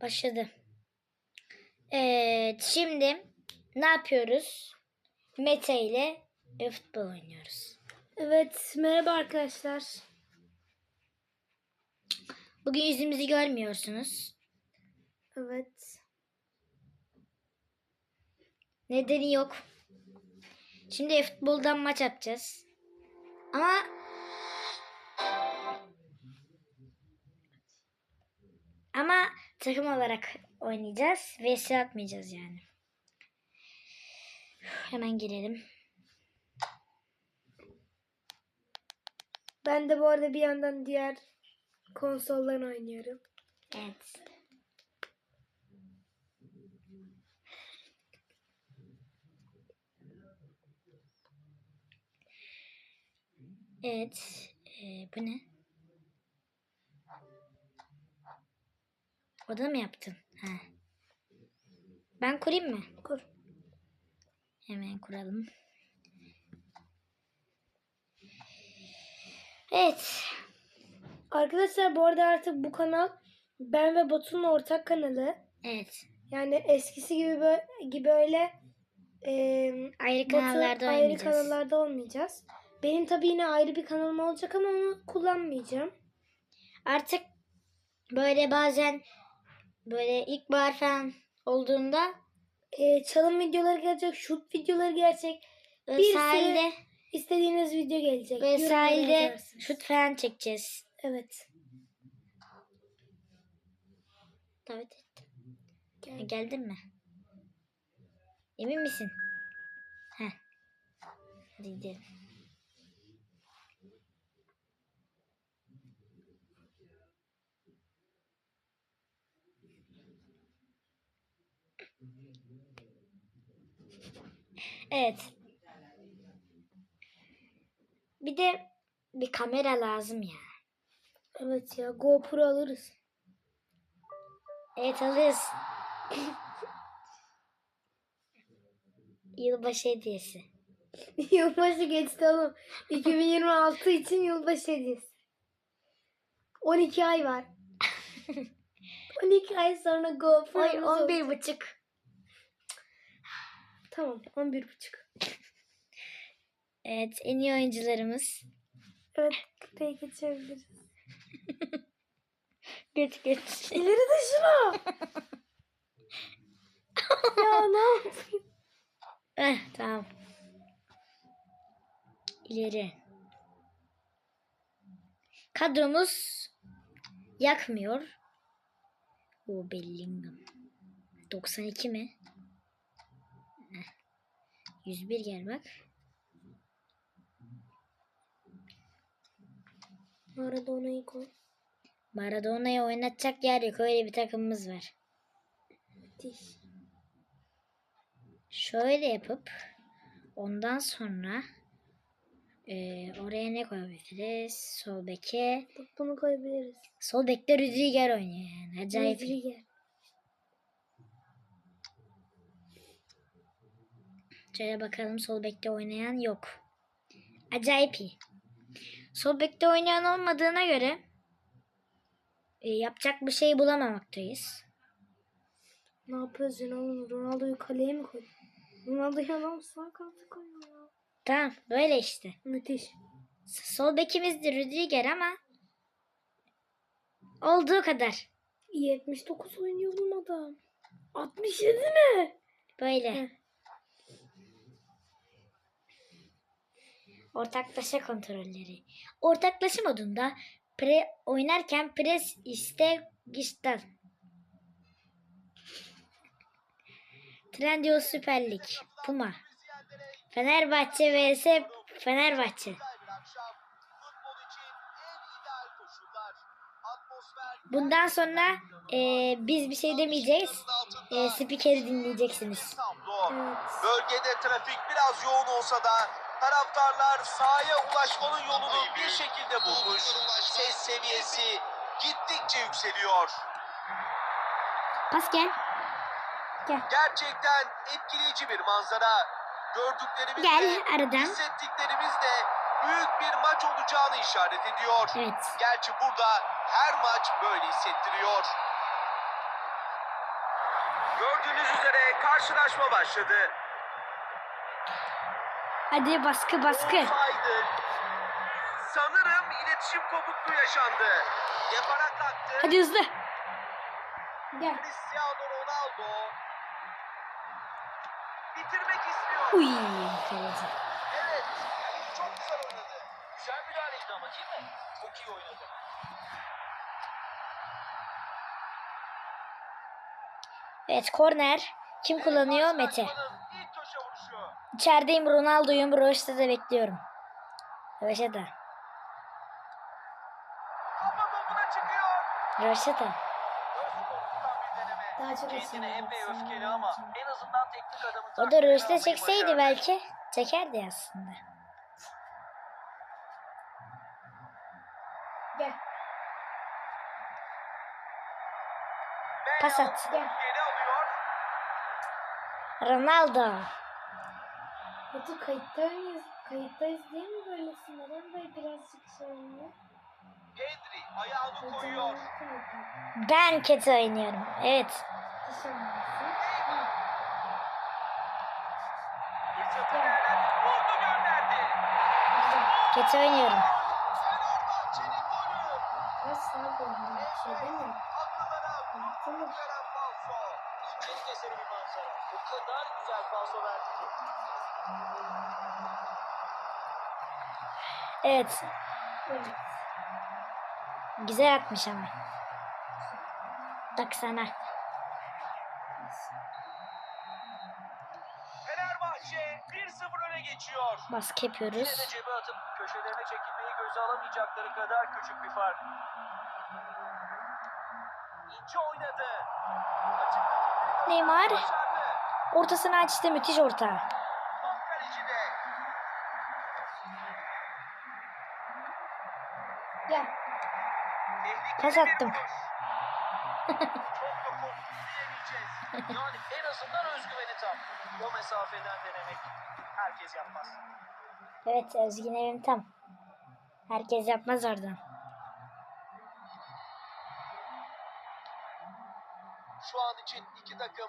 Başladı. Evet şimdi ne yapıyoruz? Mete ile futbol oynuyoruz. Evet merhaba arkadaşlar. Bugün yüzümüzü görmüyorsunuz. Evet. Nedeni yok. Şimdi futboldan maç yapacağız. Ama ama takım olarak oynayacağız. VS atmayacağız yani. Hemen girelim. Ben de bu arada bir yandan diğer konsoldan oynuyorum. Evet. Evet. Ee, bu ne? Oda mı yaptın? Ha. Ben kurayım mı? Kur. Hemen kuralım. Evet. Arkadaşlar bu arada artık bu kanal ben ve Batu'nun ortak kanalı. Evet. Yani eskisi gibi böyle, gibi öyle e, Ayrı Batu kanallarda ayrı oynayacağız. kanallarda olmayacağız. Benim tabii yine ayrı bir kanalım olacak ama onu kullanmayacağım. Artık böyle bazen böyle ilkbahar falan olduğunda E, çalım videoları gelecek, şut videoları gelecek. böyle Bir sahilde istediğiniz video gelecek. böyle Yorumlara sahilde yazarsınız. şut falan çekeceğiz. Evet. Davet ettim. Gel. geldin mi? Emin misin? Heh. Hadi gidelim. Evet. Bir de bir kamera lazım ya. Evet ya GoPro alırız. Evet alırız. Yılbaşı hediyesi. yılbaşı geçti oğlum. 2026 için yılbaşı hediyesi. 12 ay var. 12 ay sonra GoPro. Oy 11 buçuk. Tamam 11 buçuk. Evet en iyi oyuncularımız. Evet kupaya geçebiliriz. Geç geç. İleri de şunu. ya ne yapayım? eh, tamam. İleri. Kadromuz yakmıyor. O Bellingham. 92 mi? Heh. 101 gel bak. Maradona'yı koy. Maradona'yı oynatacak yer yok. Öyle bir takımımız var. Müthiş. Şöyle yapıp ondan sonra e, oraya ne koyabiliriz? Sol beke. Bunu koyabiliriz. Sol bekte Rüdiger oynuyor yani. Acayip. iyi. Şöyle bakalım sol bekte oynayan yok. Acayip iyi. Sol bekte oynayan olmadığına göre e, yapacak bir şey bulamamaktayız. Ne yapıyorsun oğlum? Ronaldo'yu kaleye mi koy? Ronaldo'yu adam sağ kanata koyuyor ya. Tamam böyle işte. Müthiş. Sol bekimizdir Rüdiger ama olduğu kadar. 79 oynuyor oğlum adam. 67 ne? Böyle. Heh. Ortaklaşa kontrolleri. Ortaklaşa modunda pre oynarken pres iste gişten. Trendyol Süper Lig. Puma. Fenerbahçe vs Fenerbahçe. Bundan sonra e, biz bir şey demeyeceğiz. E, spikeri dinleyeceksiniz. Evet. Bölgede trafik biraz yoğun olsa da taraftarlar sahaya ulaşmanın yolunu bir şekilde bulmuş. Ses seviyesi gittikçe yükseliyor. Pas gel. Gerçekten etkileyici bir manzara. Gördüklerimiz Gel de, aradan. hissettiklerimiz de büyük bir maç olacağını işaret ediyor. Evet. Gerçi burada her maç böyle hissettiriyor. Gördüğünüz üzere karşılaşma başladı. Hadi baskı baskı. Sanırım iletişim kopukluğu yaşandı. Depara kalktı. Hadi hızlı. Gel. Cristiano Ronaldo. Bitirmek istiyor. Uy. Evet. Çok güzel oynadı. Güzel müdahaleydi ama değil mi? Çok iyi oynadı. Evet korner. Kim kullanıyor? Mete. İçerideyim Ronaldo'yum. Bekliyorum. Roşta. Öz komutan bir deneme. Daha çok Kendine ısınıyor, epey ısınıyor, öfkeli ama ısınıyor. en azından teknik adamın O da almayı çekseydi belki. Çekerdi aslında. Gel. Pas at. Gel. Geri alıyor. Ronaldo. Batu kayıtta mıyız? Kayıttayız değil mi böylesin? Neden böyle birazcık şey oluyor? Pedri ayağını koyuyor. Ben kötü oynuyorum. Evet. Kötü oynuyorum. Oldu? Bir şey demiyorum. Akıllara Baktın O kadar güzel falso verdi ki. Evet. Evet. Güzel atmış ama. Bak sana. Fenerbahçe 1-0 öne geçiyor. Baskı Yine de yapıyoruz. cebe atıp köşelerine çekilmeyi göze alamayacakları kadar küçük bir fark. İnce oynadı. Neymar. başardı. Ortasını açtı. Müthiş orta. Gel. Pas attım. Yani en azından özgüveni tam. O mesafeden denemek herkes yapmaz. Evet Özgün evim tam. Herkes yapmaz oradan. Şu an için iki takım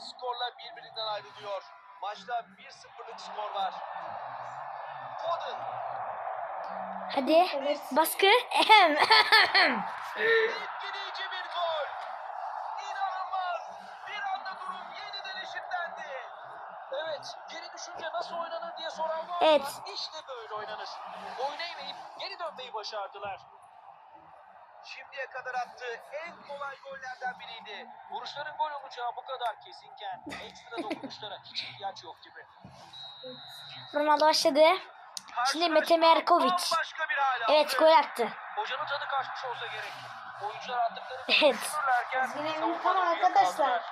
skorla birbirinden ayrılıyor. Maçta 1-0'lık skor var. Foden Hadi. Evet. Baskı. Ehem. etkileyici bir gol. İnanılmaz. Bir anda durum yeniden eşitlendi. Evet, geri düşünce nasıl oynanır diye soran var Evet. işte böyle oynanır. Oynayamayıp geri dönmeyi başardılar. Şimdiye kadar attığı en kolay gollerden biriydi. Vuruşların gol olacağı bu kadar kesinken ekstra dokunuşlara hiç ihtiyaç yok gibi. Ronaldo başladı. Şimdi Mete hale Evet gol attı. Hocanın tadı kaçmış olsa gerek. Oyuncular attıkları Evet. benim arkadaşlar.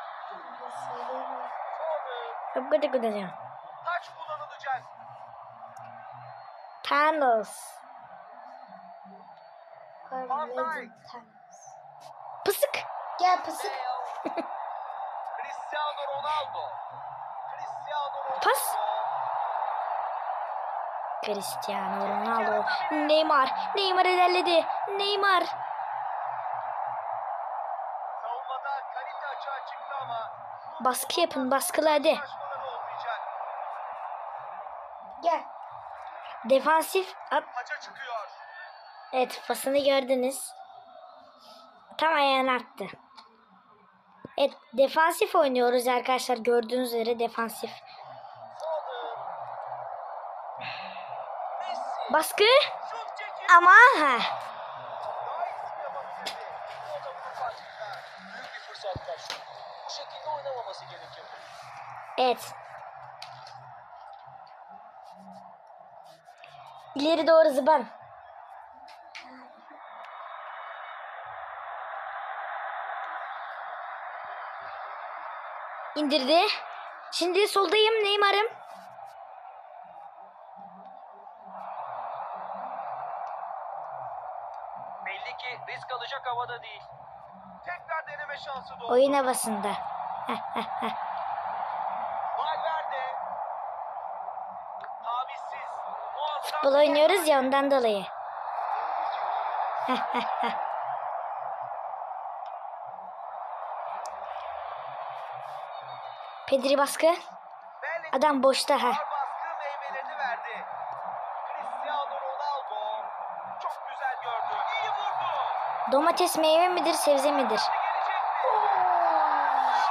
Çok kötü gideceğim. Taç kullanılacak. Thanos. Van Dijk. Pısık. Gel pısık. Bale. Cristiano Ronaldo. Cristiano Ronaldo. Pas. Cristiano Ronaldo. Neymar. Neymar ilerledi. Neymar. Baskı yapın, baskılı hadi. Gel. Defansif. At. Taça çıkıyor. Evet pasını gördünüz. Tam ayağına attı. Evet defansif oynuyoruz arkadaşlar. Gördüğünüz üzere defansif. Baskı ama ha. Evet. İleri doğru zıban. İndirdi. Şimdi soldayım Neymar'ım. Belli ki risk alacak havada değil. Tekrar deneme şansı doğdu. Oyun havasında. Valverde. Tavizsiz. Futbol oynuyoruz ya ondan dolayı. Pedri baskı. Adam boşta ha. ağır baskı meyvelerini verdi. Cristiano Ronaldo çok güzel gördü. İyi vurdu. Domates meyve midir sebze midir?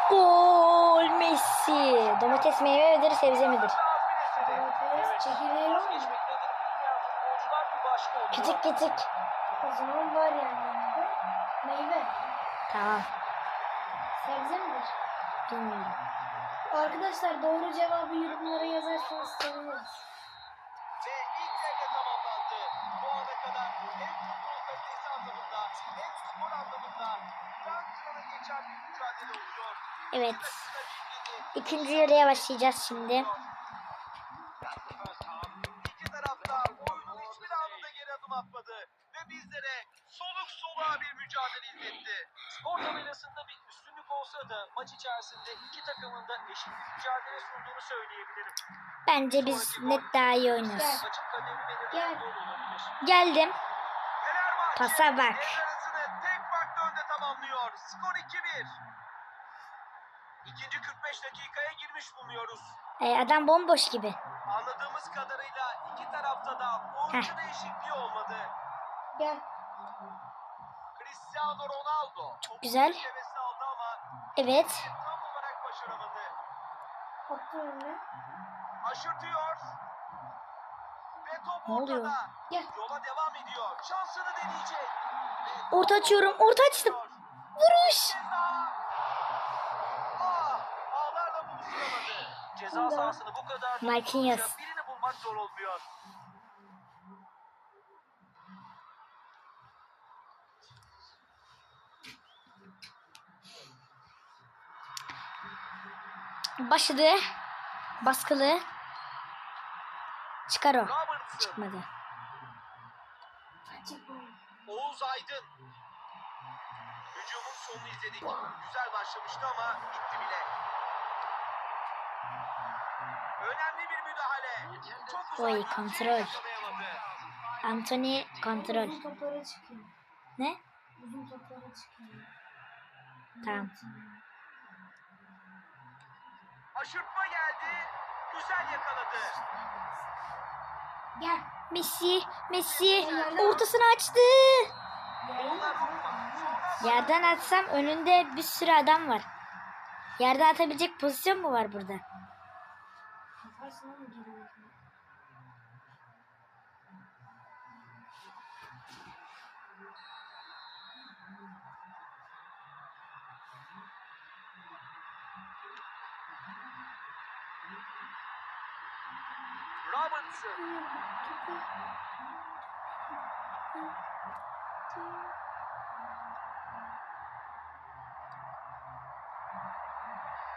Gol Messi. Domates meyve midir sebze midir? Domates çekirdeği. Küçük küçük. O zaman var yani. Meyve. Tamam. Sebze midir? Bilmiyorum. Arkadaşlar doğru cevabı yorumlara yazarsanız seviniriz. Ve ilk devre tamamlandı. Bu ana kadar hem futbol kalitesi anlamında hem skor anlamında cana geçen bir mücadele oluyor. Evet. İkinci yarıya başlayacağız şimdi. Bir mücadele izletti. Skor tabelasında bir üstünlük olsa da maç içerisinde iki takımın da eşit bir mücadele sunduğunu söyleyebilirim. Bence biz net daha iyi oynuyoruz. Maçın Gel. belirleyen gol olabilir. Geldim. Fenerbahçe Pasa bak. devre arasını tek farklı önde tamamlıyor. Skor 2-1. İkinci 45 dakikaya girmiş bulunuyoruz. Ee, adam bomboş gibi. Anladığımız kadarıyla iki tarafta da oyuncu değişikliği olmadı. Gel. Cristiano Ronaldo çok güzel. Hevesi aldı ama Evet. tam olarak başaramadı. Attı önüne. Aşırtıyor. Ve top Ne oluyor? ortada. Gel. Yola devam ediyor. Şansını deneyecek. Ve Orta açıyorum. Orta açtım. Vuruş. Ceza. Ah, ağlarla buluşturamadı. Ceza sahasını bu kadar Marquinhos. birini bulmak zor olmuyor. Başladı. Baskılı. Çıkar o. Robertson, Çıkmadı. Çıkma. Oğuz Aydın. Hücumun sonunu izledik. Güzel başlamıştı ama bitti bile. Önemli bir müdahale. Çok. Oy, kontrol. yakalayamadı. Anthony kontrol. Uzun toplara çıkıyor. Ne? Uzun toplara çıkıyor. Tamam. Aşırtma geldi. Güzel yakaladı. Gel. Messi. Messi. Ortasını açtı. Yerden atsam önünde bir sürü adam var. Yerden atabilecek pozisyon mu var burada? Atarsın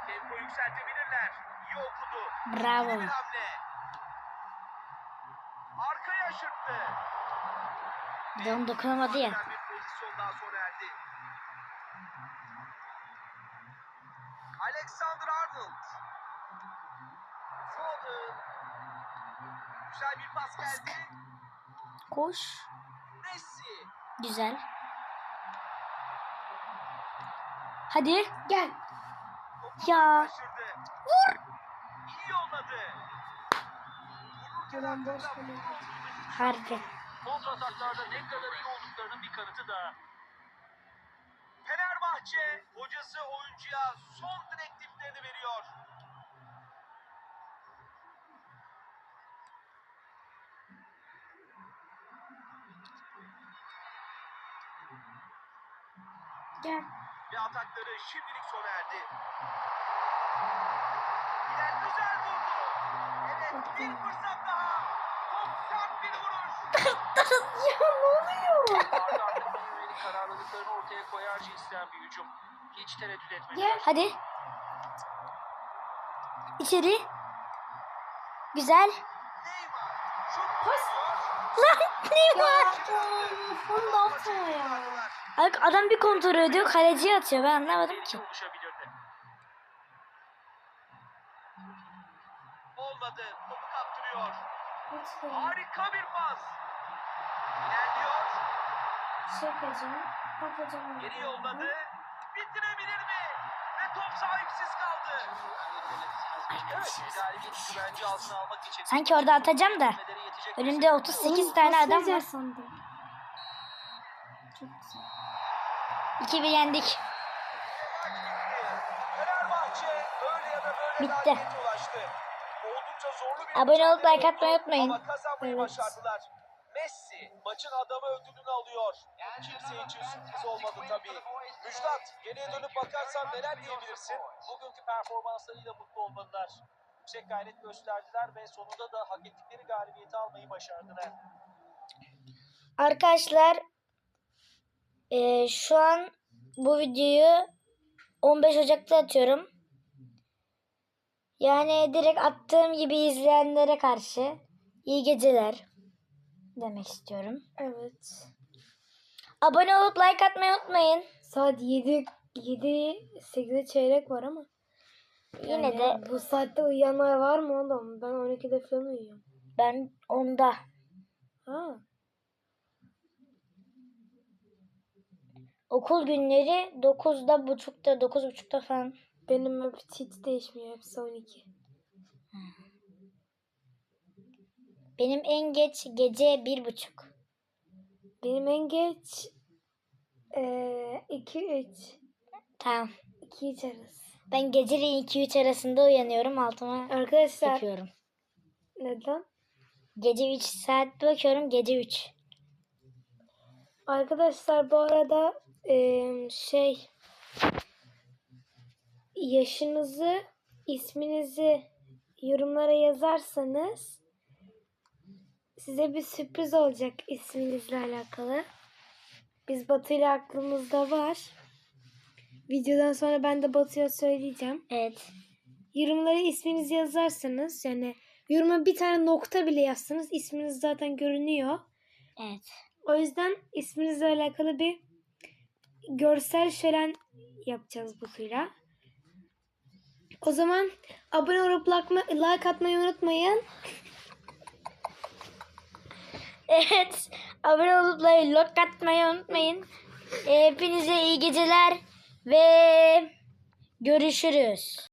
Tempo yükseltebilirler. İyi okudu. Bravo. İyi bir hamle. Arkaya de onu dokunamadı ya. Güzel Bir pozisyon daha sona erdi. Alexander Arnold. Foden. Güzel bir pas geldi. Koş. Messi. Güzel. Hadi. Gel. Topu Ya. kaçırdı. Vur. İyi yolladı. Ulan boş. Harika. kontrataklarda ne kadar iyi olduklarının bir kanıtı da. Fenerbahçe hocası oyuncuya son direktiflerini veriyor. Gel. Ve atakları şimdilik sona erdi. Bilal güzel vurdu. Evet bir fırsat daha. Top sert bir vuruş. ya ne oluyor? Arda arkasına yönelik kararlılıklarını ortaya koyar cinsten bir hücum. Hiç tereddüt etmediler. Gel. Hadi. İçeri. Güzel. Neymar. Şut Pas. Lan Neymar. Onu da atma ya. Adam bir kontrol ediyor kaleciye atıyor ben anlamadım ki. Olmadı. Topu kaptırıyor. Harika bir pas. İlerliyor. Çekeceğim. Yapacağım. Geri yolladı. Bitirebilir mi? Ve top sahipsiz kaldı. Sanki orada atacağım da. Önümde 38 tane Nasıl adam var. sandım. 2 bir yendik. Bitti. Abone olup like atmayı unutmayın. Evet. Messi maçın adamı ödülünü alıyor. Kimse için sürpriz olmadı tabii. Müjdat geriye dönüp bakarsan neler diyebilirsin? Bugünkü performanslarıyla mutlu olmalılar. Yüksek gayret gösterdiler ve sonunda da hak ettikleri galibiyeti almayı başardılar. Arkadaşlar eee, şu an bu videoyu 15 Ocak'ta atıyorum. Yani direkt attığım gibi izleyenlere karşı iyi geceler demek istiyorum. Evet. Abone olup like atmayı unutmayın. Saat 7 7 8'e çeyrek var ama. Yine Yani de bu saatte uyuyanlar var mı oğlum? Ben 12'de falan uyuyorum. ben onda Ha. Okul günleri 9'da buçukta 9.30'da falan. Benim hep hiç değişmiyor. Hepsi 12. Benim en geç gece bir buçuk. Benim en geç eee 2 3 Tamam. 2 3 arası. Ben geceleyin 2-3 arasında uyanıyorum altıma Arkadaşlar yapıyorum. neden? Gece 3 saat bakıyorum gece 3. Arkadaşlar bu arada şey yaşınızı, isminizi yorumlara yazarsanız size bir sürpriz olacak isminizle alakalı. Biz Batu ile aklımızda var. Videodan sonra ben de Batu'ya söyleyeceğim. Evet. Yorumlara isminizi yazarsanız yani yoruma bir tane nokta bile yazsanız isminiz zaten görünüyor. Evet. O yüzden isminizle alakalı bir görsel şölen yapacağız Batu'yla. O zaman abone olup like, atmayı unutmayın. Evet. Abone olup like atmayı unutmayın. Hepinize iyi geceler ve görüşürüz.